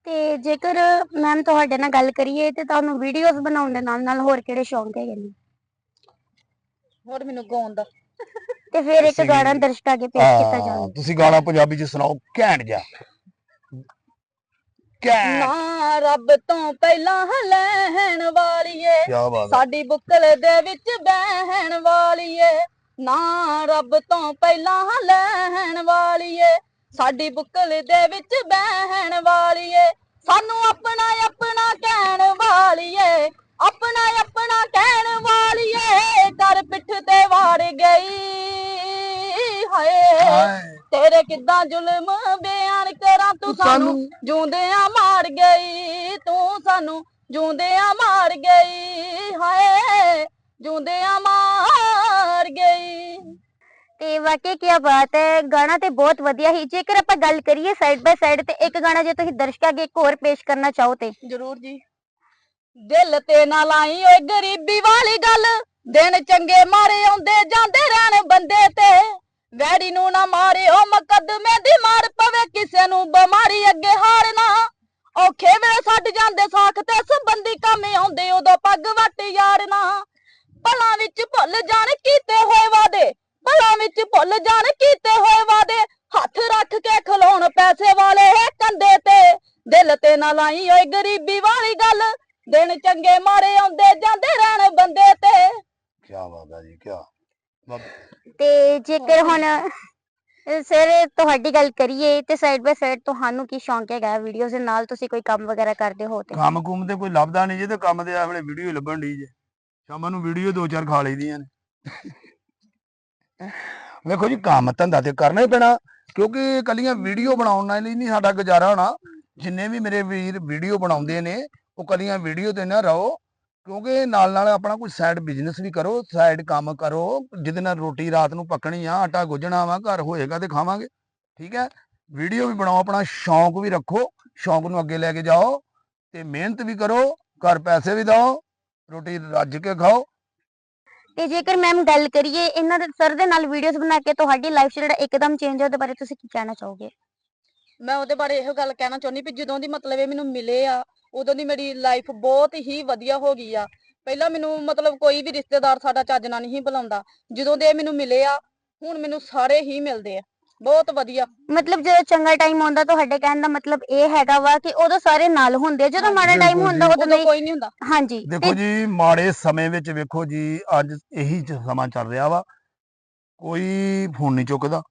ਤੇ ਜੇਕਰ ਮੈਮ ਤੁਹਾਡੇ ਨਾਲ ਗੱਲ ਕਰੀਏ ਤੇ ਤੁਹਾਨੂੰ ਵੀਡੀਓਜ਼ ਬਣਾਉਣ ਦੇ ਨਾਲ ਨਾਲ ਹੋਰ ਕਿਹੜੇ ਸ਼ੌਂਕ ਹੈਗੇ ਨੇ? ਹੋਰ ਮੈਨੂੰ ਗਾਉਣ ਦਾ। ਤੇ ਫਿਰ ਇੱਕ ਗਾਣਾ ਦਰਸ਼ਕਾਂ ਅੱਗੇ ਪੇਸ਼ ਕੀਤਾ ਜਾਵੇ। ਤੁਸੀਂ ਗਾਣਾ ਪੰਜਾਬੀ ਚ ਸੁਣਾਓ ਘੈਂਟ ਜਾ ਨਾ ਰੱਬ ਤੋਂ ਪਹਿਲਾਂ ਲੈਣ ਵਾਲੀਏ ਸਾਡੀ ਬੁੱਕਲ ਦੇ ਵਿੱਚ ਬਹਿਣ ਵਾਲੀਏ। ਨਾ ਰੱਬ ਤੋਂ ਪਹਿਲਾਂ ਲੈਣ ਵਾਲੀਏ ਸਾਡੀ ਬੁੱਕਲ ਦੇ ਵਿੱਚ ਬਹਿਣ ਵਾਲੀਏ। ਸਾਨੂੰ ਆਪਣਾ ਆਪਣਾ ਕਹਿਣ ਵਾਲੀਏ। ਆਪਣਾ ਆਪਣਾ ਕਹਿਣ ਵਾਲੀਏ ਕਰ ਪਿੱਠ ਤੇ ਵਾੜ ਗਈ। ਹਾਏ ਹਾਏ, ਤੇਰੇ ਕਿੱਦਾਂ ਜ਼ੁਲਮ ਬਿਆਨ ਕਰਾਂ ਤੂੰ ਸਾਨੂੰ ਜੂੰਦਿਆਂ ਮਾਰ ਗਈ ਤੂੰ ਸਾਨੂੰ ਜੂੰਦਿਆਂ ਮਾਰ ਗਈ। ਹਾਏ ਜੂੰਦਿਆਂ ਮਾਰ ਗਈ। ਤੇ ਵਾਕਈ ਕੀ ਬਾਤ ਹੈ ਗਾਣਾ ਤੇ ਬਹੁਤ ਵਧੀਆ ਹੀ ਜੇਕਰ ਆਪਾਂ ਗੱਲ ਕਰੀਏ ਸਾਈਡ ਬਾਈ ਸਾਈਡ ਤੇ ਇੱਕ ਗਾਣਾ ਜੇ ਤੁਸੀਂ ਦਰਸ਼ਕਾਂ ਅੱਗੇ ਇੱਕ ਹੋਰ ਪੇਸ਼ ਕਰਨਾ ਚਾਹੋ ਤੇ। ਜ਼ਰੂਰ ਜੀ। ਦਿਲ ਤੇ ਨਾ ਲਾਈ ਓਏ ਗਰੀਬੀ ਵਾਲੀ ਗੱਲ। ਦਿਨ ਚੰਗੇ ਮਾਰੇ ਆਉਂਦੇ ਜਾਂਦੇ ਰਹਿਣ ਬੰਦੇ ਤੇ। ਵੈੜੀ ਨੂੰ ਨਾ ਮਾਰਿਓ ਮੁਕੱਦਮੇ ਦੀ ਮਾਰ ਪਵੇ ਕਿਸੇ ਨੂੰ ਬਿਮਾਰੀ ਅੱਗੇ ਹਾਰਨਾ। ਔਖੇ ਵੇਲੇ ਛੱਡ ਜਾਂਦੇ ਸਾਖ ਤੇ ਸੰਬੰਧੀ ਕੰਮ ਆਉਂਦੇ ਉਦੋਂ ਪੱਗ ਵੱਟ ਯਾਰਨਾ। ਭਲਾ ਵਿੱਚ ਭੁੱਲ ਜਾਣ ਕੀਤੇ ਹੋਏ ਵਾਦੇ ਭਲਾ ਵਿੱਚ ਭੁੱਲ ਜਾਣ ਕੀਤੇ ਹੋਏ ਵਾਦੇ ਹੱਥ ਰੱਖ ਕੇ ਖਲੋਣ ਪੈਸੇ ਵਾਲੇ ਕੰਦੇ ਤੇ। ਦਿਲ ਤੇ ਨਾ ਲਾਈ ਓਏ ਗਰੀਬੀ ਵਾਲੀ ਗੱਲ। ਦਿਨ ਚੰਗੇ ਮਾਰੇ ਆਉਂਦੇ ਜਾਂਦੇ ਰਹਿਣ ਬੰਦੇ ਤੇ। ਕੀ ਬਾਤ ਹੈ ਜੀ ਕੀ ਤੇ ਜੇਕਰ ਹੁਣ ਸਰ ਤੁਹਾਡੀ ਗੱਲ ਕਰੀਏ ਤੇ ਸਾਈਡ ਬਾਈ ਸਾਈਡ ਤੁਹਾਨੂੰ ਕੀ ਸ਼ੌਂਕ ਹੈਗਾ ਵੀਡੀਓਜ਼ ਦੇ ਨਾਲ? ਤੁਸੀਂ ਕੋਈ ਕੰਮ ਵਗੈਰਾ ਕਰਦੇ ਹੋ ਤੇ? ਕੰਮ ਕੁੰਮ ਤੇ ਕੋਈ ਲੱਭਦਾ ਨਹੀਂ ਜੇ ਤੇ ਕੰਮ ਤੇ ਆ ਵੇਲੇ ਵੀਡੀਓ ਲੱਭਣ ਦੀ ਜੇ। ਸ਼ਾਮਾਂ ਨੂੰ ਵੀਡੀਓ ਦੋ ਚਾਰ ਖਾ ਲਈਦੀਆਂ ਨੇ। ਵੇਖੋ ਜੀ ਕੰਮ ਧੰਦਾ ਤੇ ਕਰਨਾ ਹੀ ਪੈਣਾ ਕਿਉਂਕਿ ਕੱਲੀਆਂ ਵੀਡੀਓ ਬਣਾਉਣ ਨਾਲ ਹੀ ਨਹੀਂ ਸਾਡਾ ਗੁਜ਼ਾਰਾ ਹੋਣਾ। ਜਿੰਨੇ ਵੀ ਮੇਰੇ ਵੀਰ ਵੀਡੀਓ ਬਣਾਉਂਦੇ ਨੇ ਉਹ ਕੱਲੀਆਂ ਵੀਡੀਓ ਤੇ ਨਾ ਰਹੋ, ਕਿਉਂਕਿ ਨਾਲ ਨਾਲ ਆਪਣਾ ਕੋਈ ਸਾਈਡ ਬਿਜ਼ਨਸ ਵੀ ਕਰੋ ਸਾਈਡ ਕੰਮ ਕਰੋ, ਜਿਹਦੇ ਨਾਲ ਰੋਟੀ ਰਾਤ ਨੂੰ ਪੱਕਣੀ ਆ, ਆਟਾ ਗੁੱਜਣਾ ਵਾ, ਘਰ ਹੋਏਗਾ ਤੇ ਖਾਵਾਂਗੇ, ਠੀਕ ਹੈ? ਵੀਡੀਓ ਵੀ ਬਣਾਓ, ਆਪਣਾ ਸ਼ੌਂਕ ਵੀ ਰੱਖੋ, ਸ਼ੌਂਕ ਨੂੰ ਅੱਗੇ ਲੈ ਕੇ ਜਾਓ ਤੇ ਮਿਹਨਤ ਵੀ ਕਰੋ, ਘਰ ਪੈਸੇ ਵੀ ਦਿਓ, ਰੋਟੀ ਰੱਜ ਕੇ ਖਾਓ। ਤੇ ਜੇਕਰ ਮੈਮ ਗੱਲ ਕਰੀਏ, ਇਹਨਾਂ ਦੇ ਸਰ ਦੇ ਨਾਲ ਵੀਡੀਓਜ਼ ਬਣਾ ਕੇ ਤੁਹਾਡੀ ਲਾਈਫ ਜਿਹੜਾ ਇੱਕਦਮ ਚੇਂਜ ਹੋਇਆ ਉਹਦੇ ਬਾਰੇ ਤੁਸੀਂ ਕੀ ਕਹਿਣਾ ਚਾਹੋਗੇ? ਮੈਂ ਉਹਦੇ ਬਾਰੇ ਇਹੋ ਗੱਲ ਕਹਿਣਾ ਚਾਹੁੰਦੀ ਵੀ ਜਦੋਂ ਦੀ ਮਤਲਬ ਇਹ ਮੈਨੂੰ ਮਿਲੇ ਆ ਉਦੋਂ ਦੀ ਮੇਰੀ ਲਾਈਫ ਬਹੁਤ ਹੀ ਵਧੀਆ ਹੋ ਗਈ ਆ। ਪਹਿਲਾਂ ਮੈਨੂੰ ਮਤਲਬ ਕੋਈ ਵੀ ਰਿਸ਼ਤੇਦਾਰ ਸਾਡਾ ਚੱਜ ਨਾਲ ਨਹੀਂ ਬੁਲਾਉਂਦਾ। ਜਦੋਂ ਦੇ ਇਹ ਮੈਨੂੰ ਮਿਲੇ ਆ ਹੁਣ ਮੈਨੂੰ ਸਾਰੇ ਹੀ ਮਿਲਦੇ ਆ। ਬਹੁਤ ਵਧੀਆ। ਮਤਲਬ ਜਦੋਂ ਚੰਗਾ ਟਾਈਮ ਆਉਂਦਾ ਤੁਹਾਡੇ ਕਹਿਣ ਦਾ ਮਤਲਬ ਇਹ ਹੈਗਾ ਵਾ ਕਿ ਉਦੋਂ ਸਾਰੇ ਨਾਲ ਹੁੰਦੇ ਆ। ਜਦੋਂ ਮਾੜਾ ਟਾਈਮ ਹੁੰਦਾ। ਉਦੋਂ ਉਦੋਂ ਨਹੀਂ। ਕੋਈ ਨਹੀਂ ਹੁੰਦਾ। ਹਾਂਜੀ। ਦੇਖੋ ਤੇ ਜੀ ਮਾੜੇ ਸਮੇਂ ਵਿੱਚ ਵੇਖੋ ਜੀ ਅੱਜ ਇਹੀ ਚ- ਸਮਾਂ ਚੱਲ ਰਿਹਾ ਵਾ। ਕੋਈ ਫੋਨ ਨਹੀਂ ਚੁੱਕਦਾ।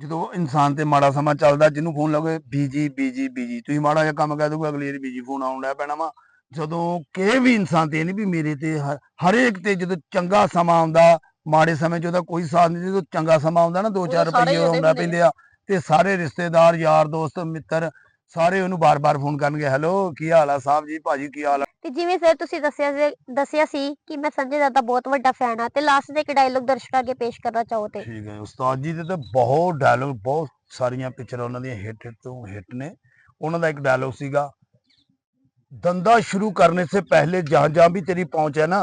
ਜਦੋਂ ਇਨਸਾਨ ਤੇ ਮਾੜਾ ਸਮਾਂ ਚੱਲਦਾ ਜਿਹਨੂੰ ਫੋਨ ਲਾਓਗੇ ਬੀਜੀ ਬੀਜੀ ਬੀਜੀ ਤੁਸੀਂ ਮਾੜਾ ਜਿਹਾ ਕੰਮ ਕਹਿ ਦੋਗੇ ਅਗਲੀ ਵਾਰੀ ਬੀਜੀ ਫੋਨ ਆਉਣ ਲੱਗ ਪੈਣਾ ਵਾ। ਜਦੋਂ ਕਿਸੇ ਵੀ ਇਨਸਾਨ ਤੇ ਨਹੀਂ ਵੀ ਮੇਰੇ ਤੇ ਹਰੇਕ ਤੇ ਜਦੋਂ ਚੰਗਾ ਸਮਾਂ ਆਉਂਦਾ ਮਾੜੇ ਸਮੇਂ 'ਚ ਉਹਦਾ ਕੋਈ ਸਾਥ ਨਹੀਂ ਜਦੋਂ ਚੰਗਾ ਸਮਾਂ ਆਉਂਦਾ ਨਾ ਦੋ ਉਦੋਂ ਚਾਰ ਸਾਰੇ ਰੁਪਏ ਉਹਦੇ ਆਉਂਦਾ ਪੈਂਦੇ ਆ ਤੇ ਸਾਰੇ ਰਿਸ਼ਤੇਦਾਰ ਯਾਰ ਦੋਸਤ ਮਿੱਤਰ ਸਾਰੇ ਉਹਨੂੰ ਬਾਰ-ਬਾਰ ਫੋਨ ਕਰਨਗੇ ਹੈਲੋ ਕੀ ਹਾਲ ਆ ਸਾਹਿਬ ਜੀ ਭਾਜੀ ਕੀ ਹਾਲ ਆ ਤੇ ਜਿਵੇਂ ਸਰ ਤੁਸੀਂ ਦੱਸਿਆ ਸੀ- ਦੱਸਿਆ ਸੀ ਕਿ ਮੈਂ ਸੰਜੇ ਦੱਤ ਦਾ ਬਹੁਤ ਵੱਡਾ ਫੈਨ ਆ ਤੇ ਲਾਸਟ ਦੇ ਇੱਕ ਡਾਇਲੋਗ ਦਰਸ਼ਕਾਂ ਅੱਗੇ ਪੇਸ਼ ਕਰਨਾ ਚਾਹੋ ਤੇ ਠੀਕ ਹੈ ਉਸਤਾਦ ਜੀ ਦੇ ਤਾਂ ਬਹੁਤ ਡਾਇਲੋਗ ਬਹੁਤ ਸਾਰੀਆਂ ਪਿਕਚਰਾਂ ਉਹਨਾਂ ਦੀਆਂ ਹਿੱਟ ਤੋਂ ਹਿੱਟ ਨੇ ਉਹਨਾਂ ਦਾ ਇੱਕ ਡਾਇਲੋਗ ਸੀਗਾ धंधा शुरू करने से पहले जहां जहां भी तेरी पहुंच है ना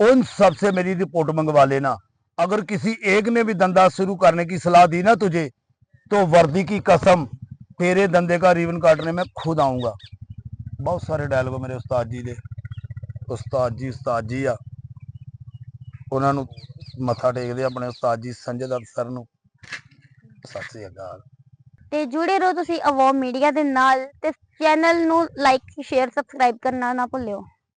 उन सब से मेरी रिपोर्ट मंगवा लेना अगर किसी एक ने भी धंधा शुरू करने की सलाह दी ना तुझे तो वर्दी की कसम तेरे धंधे का रिबन काटने में खुद आऊंगा बहुत सारे डायलॉग मेरे उस्ताद जी दे ਉਸਤਾਦ ਜੀ ਉਸਤਾਦ ਜੀ ਆ ਉਹਨਾਂ ਨੂੰ ਮੱਥਾ ਟੇਕਦੇ ਆ ਆਪਣੇ ਉਸਤਾਦ ਜੀ ਸੰਜੇ ਦੱਤ ਸਰ ਨੂੰ ਸਤਿ ਸ੍ਰੀ ਅਕਾਲ ਤੇ ਜੁੜੇ ਰਹੋ ਤੁਸੀਂ ਅਵਾਮ ਮੀਡੀਆ ਦੇ ਨਾਲ ਤੇ ਚੈਨਲ ਨੂੰ ਲਾਈਕ ਸ਼ੇਅਰ ਸਬਸਕ੍ਰਾਈਬ ਕਰਨਾ ਨਾ ਭੁੱਲਿਓ